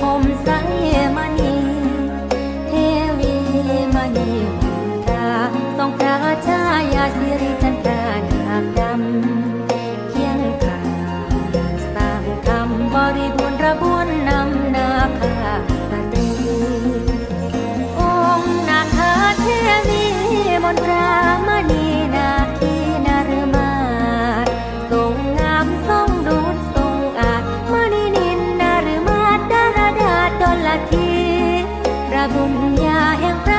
ผมใสมณีเทวีมณีพุทธาสองพระชายาสิริจ I ra